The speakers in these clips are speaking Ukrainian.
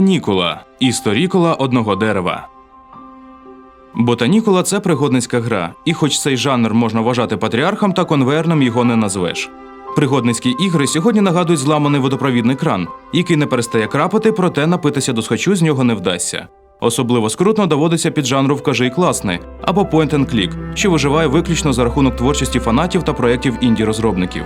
Ботанікула історікула одного дерева. Ботанікула це пригодницька гра, і хоч цей жанр можна вважати патріархом, та конвейерним його не назвеш. Пригодницькі ігри сьогодні нагадують зламаний водопровідний кран, який не перестає крапати, проте напитися до схочу з нього не вдасться. Особливо скрутно доводиться під жанру «Вкажи і класний» або «Point and Click», що виживає виключно за рахунок творчості фанатів та проєктів інді-розробників.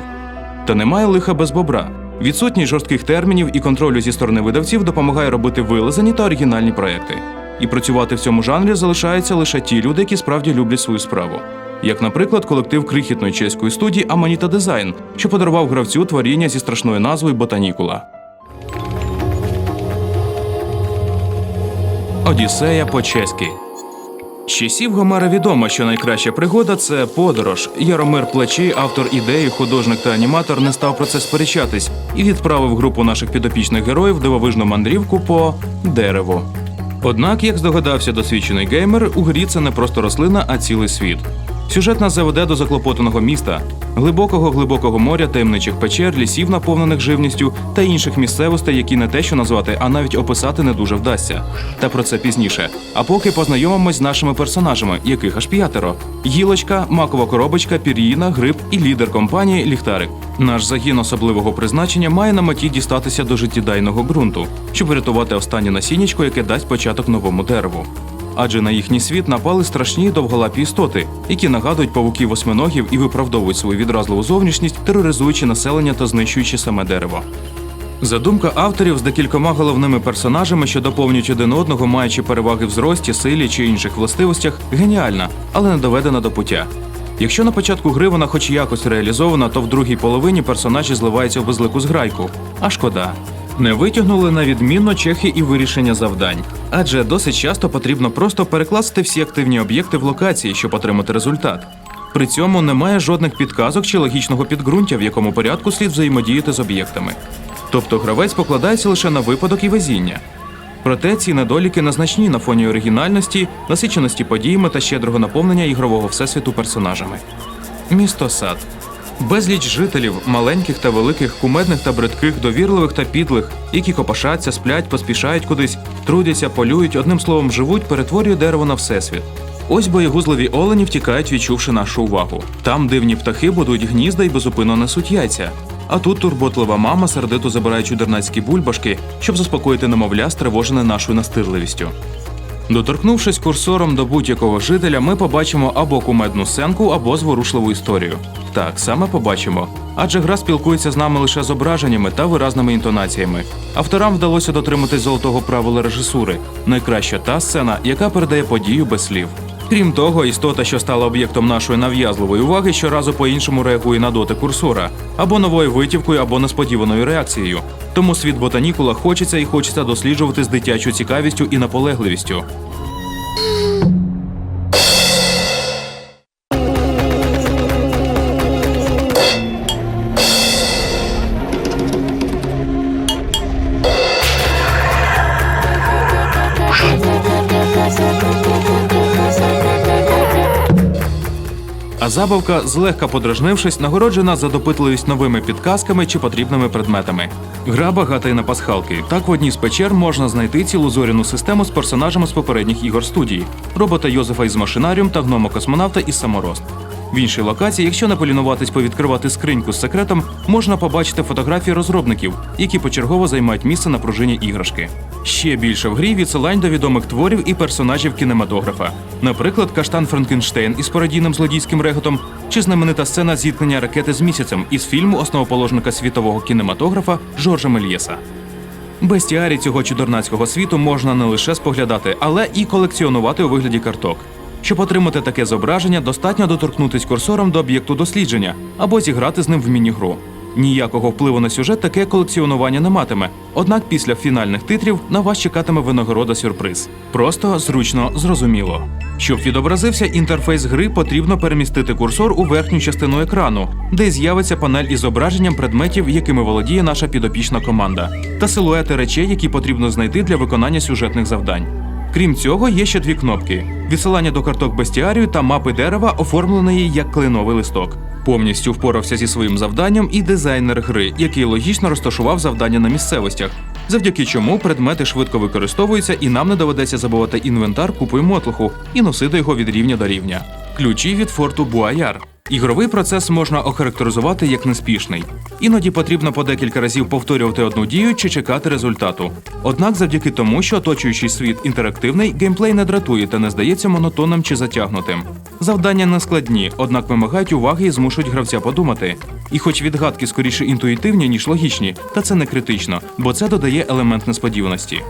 Та немає лиха без бобра. Відсутність жорстких термінів і контролю зі сторони видавців допомагає робити вилизані та оригінальні проекти. І працювати в цьому жанрі залишаються лише ті люди, які справді люблять свою справу. Як, наприклад, колектив крихітної чеської студії Аманіта Дизайн, що подарував гравцю творіння зі страшною назвою Ботанікула. Одіссея по-чеськи. З часів Гомера відомо, що найкраща пригода це подорож. Яромир Плечі, автор ідеї, художник та аніматор, не став про це сперечатись і відправив групу наших підопічних героїв дивовижну мандрівку по дереву. Однак, як здогадався досвідчений геймер, у грі це не просто рослина, а цілий світ. Сюжет нас заведе до заклопотаного міста, глибокого глибокого моря, таємничих печер, лісів, наповнених живністю та інших місцевостей, які не те, що назвати, а навіть описати не дуже вдасться. Та про це пізніше. А поки познайомимось з нашими персонажами, яких аж п'ятеро: гілочка, макова коробочка, пір'їна, гриб і лідер компанії Ліхтарик. Наш загін особливого призначення має на меті дістатися до життєдайного ґрунту, щоб врятувати останнє насіннячко, яке дасть початок новому дереву адже на їхній світ напали страшні довголапі істоти, які нагадують павуків осьминогів і виправдовують свою відразливу зовнішність, тероризуючи населення та знищуючи саме дерево. Задумка авторів з декількома головними персонажами, що доповнюють один одного, маючи переваги в зрості, силі чи інших властивостях, геніальна, але не доведена до пуття. Якщо на початку гри вона хоч якось реалізована, то в другій половині персонажі зливаються в безлику зграйку. А шкода. Не витягнули на відмінно чехи і вирішення завдань, адже досить часто потрібно просто перекласти всі активні об'єкти в локації, щоб отримати результат. При цьому немає жодних підказок чи логічного підґрунтя, в якому порядку слід взаємодіяти з об'єктами. Тобто гравець покладається лише на випадок і везіння. Проте ці недоліки незначні на фоні оригінальності, насиченості подіями та щедрого наповнення ігрового всесвіту персонажами. Місто сад. Безліч жителів, маленьких та великих, кумедних та бридких, довірливих та підлих, які копашаться, сплять, поспішають кудись, трудяться, полюють, одним словом, живуть, перетворює дерево на всесвіт. Ось боєгузливі олені втікають, відчувши нашу увагу. Там дивні птахи будують гнізда і безупинно несуть яйця. А тут турботлива мама сердито забирає чудернацькі бульбашки, щоб заспокоїти немовля, стривожене нашою настирливістю. Доторкнувшись курсором до будь-якого жителя, ми побачимо або кумедну сценку, або зворушливу історію. Так, саме побачимо. Адже гра спілкується з нами лише зображеннями та виразними інтонаціями. Авторам вдалося дотриматись золотого правила режисури. Найкраща та сцена, яка передає подію без слів. Крім того, істота, що стала об'єктом нашої нав'язливої уваги, щоразу по-іншому реагує на доти курсора або новою витівкою, або несподіваною реакцією. Тому світ ботанікула хочеться і хочеться досліджувати з дитячою цікавістю і наполегливістю. Забавка, злегка подражнившись, нагороджена за допитливість новими підказками чи потрібними предметами. Гра багата й на пасхалки. Так в одній з печер можна знайти цілу зоряну систему з персонажами з попередніх ігор студії: робота Йозефа із машинаріум та гнома космонавта із саморост. В іншій локації, якщо не полінуватись повідкривати скриньку з секретом, можна побачити фотографії розробників, які почергово займають місце на пружині іграшки. Ще більше в грі відсилань до відомих творів і персонажів кінематографа, наприклад, Каштан Франкенштейн із пародійним злодійським реготом, чи знаменита сцена зіткнення ракети з місяцем із фільму основоположника світового кінематографа Жоржа Мельєса. Бестіарі цього чудернацького світу можна не лише споглядати, але і колекціонувати у вигляді карток. Щоб отримати таке зображення, достатньо доторкнутись курсором до об'єкту дослідження або зіграти з ним в міні-гру. Ніякого впливу на сюжет таке колекціонування не матиме. Однак після фінальних титрів на вас чекатиме винагорода сюрприз. Просто зручно, зрозуміло. Щоб відобразився інтерфейс гри, потрібно перемістити курсор у верхню частину екрану, де з'явиться панель із зображенням предметів, якими володіє наша підопічна команда, та силуети речей, які потрібно знайти для виконання сюжетних завдань. Крім цього, є ще дві кнопки: відсилання до карток бестіарію та мапи дерева, оформленої як клиновий листок. Повністю впорався зі своїм завданням і дизайнер гри, який логічно розташував завдання на місцевостях, завдяки чому предмети швидко використовуються і нам не доведеться забувати інвентар купою мотлуху і носити його від рівня до рівня. Ключі від форту Буаяр. Ігровий процес можна охарактеризувати як неспішний. Іноді потрібно по декілька разів повторювати одну дію чи чекати результату. Однак, завдяки тому, що оточуючий світ інтерактивний, геймплей не дратує та не здається монотонним чи затягнутим. Завдання не складні, однак вимагають уваги і змушують гравця подумати. І хоч відгадки скоріше інтуїтивні, ніж логічні, та це не критично, бо це додає елемент несподіваності.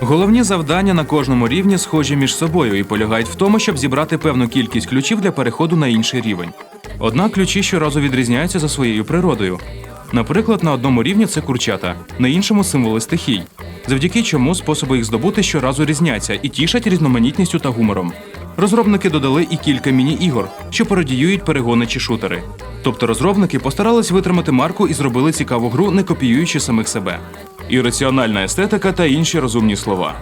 Головні завдання на кожному рівні схожі між собою і полягають в тому, щоб зібрати певну кількість ключів для переходу на інший рівень. Однак ключі щоразу відрізняються за своєю природою. Наприклад, на одному рівні це курчата, на іншому символи стихій, завдяки чому способи їх здобути щоразу різняться і тішать різноманітністю та гумором. Розробники додали і кілька міні-ігор, що пародіюють перегони чи шутери. Тобто розробники постарались витримати марку і зробили цікаву гру, не копіюючи самих себе. І раціональна естетика та інші розумні слова.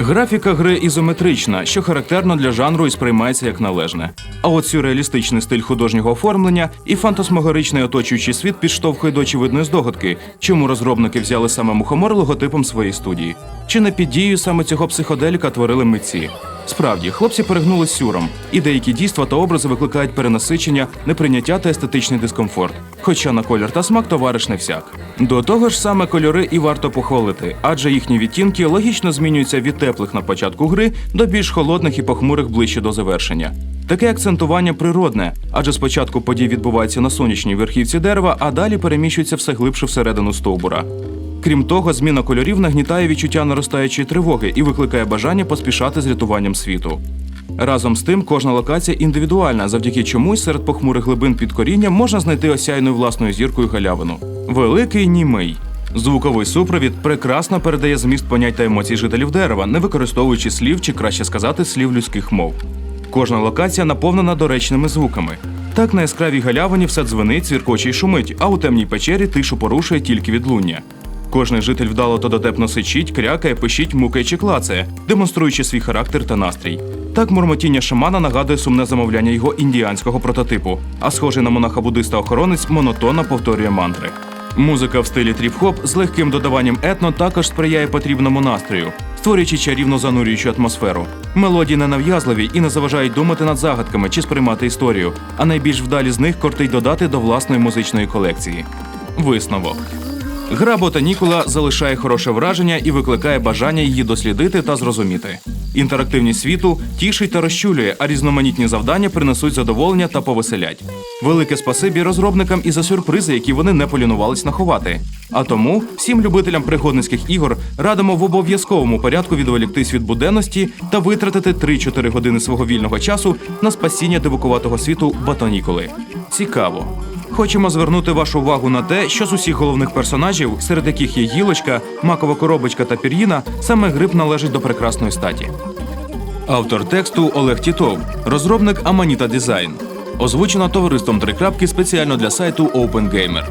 Графіка гри ізометрична, що характерно для жанру і сприймається як належне. А от сюрреалістичний стиль художнього оформлення і фантасмагоричний оточуючий світ підштовхує до очевидної здогадки, чому розробники взяли саме мухомор логотипом своєї студії. Чи не під дією саме цього психоделіка творили митці? Справді, хлопці перегнули сюром, і деякі дійства та образи викликають перенасичення, неприйняття та естетичний дискомфорт. Хоча на колір та смак товариш не всяк. До того ж, саме кольори і варто похвалити, адже їхні відтінки логічно змінюються від теплих на початку гри до більш холодних і похмурих ближче до завершення. Таке акцентування природне, адже спочатку подій відбуваються на сонячній верхівці дерева, а далі переміщуються все глибше всередину стовбура. Крім того, зміна кольорів нагнітає відчуття наростаючої тривоги і викликає бажання поспішати з рятуванням світу. Разом з тим, кожна локація індивідуальна, завдяки чомусь серед похмурих глибин під корінням можна знайти осяйною власною зіркою галявину. Великий німий. Звуковий супровід прекрасно передає зміст понять та емоцій жителів дерева, не використовуючи слів чи краще сказати слів людських мов. Кожна локація наповнена доречними звуками. Так на яскравій галявині все дзвенить, цвіркоче й шумить, а у темній печері тишу порушує тільки відлуння. Кожний житель вдало та дотепно сичить, крякає, пищить, мукає чи клацає, демонструючи свій характер та настрій. Так мурмотіння шамана нагадує сумне замовляння його індіанського прототипу, а схожий на монаха буддиста охоронець монотонно повторює мантри. Музика в стилі тріп-хоп з легким додаванням етно також сприяє потрібному настрою, створюючи чарівно занурюючу атмосферу. Мелодії ненав'язливі і не заважають думати над загадками чи сприймати історію, а найбільш вдалі з них кортить додати до власної музичної колекції. Висновок. Гра Ботанікула залишає хороше враження і викликає бажання її дослідити та зрозуміти. Інтерактивність світу тішить та розчулює, а різноманітні завдання принесуть задоволення та повеселять. Велике спасибі розробникам і за сюрпризи, які вони не полінувались наховати. А тому всім любителям пригодницьких ігор радимо в обов'язковому порядку відволіктись від буденності та витратити 3-4 години свого вільного часу на спасіння дивакуватого світу Ботанікули. Цікаво. Хочемо звернути вашу увагу на те, що з усіх головних персонажів, серед яких є гілочка, макова коробочка та пір'їна, саме гриб належить до прекрасної статі. Автор тексту Олег Тітов, розробник Аманіта Дизайн. Озвучено товариством три крапки спеціально для сайту OpenGamer.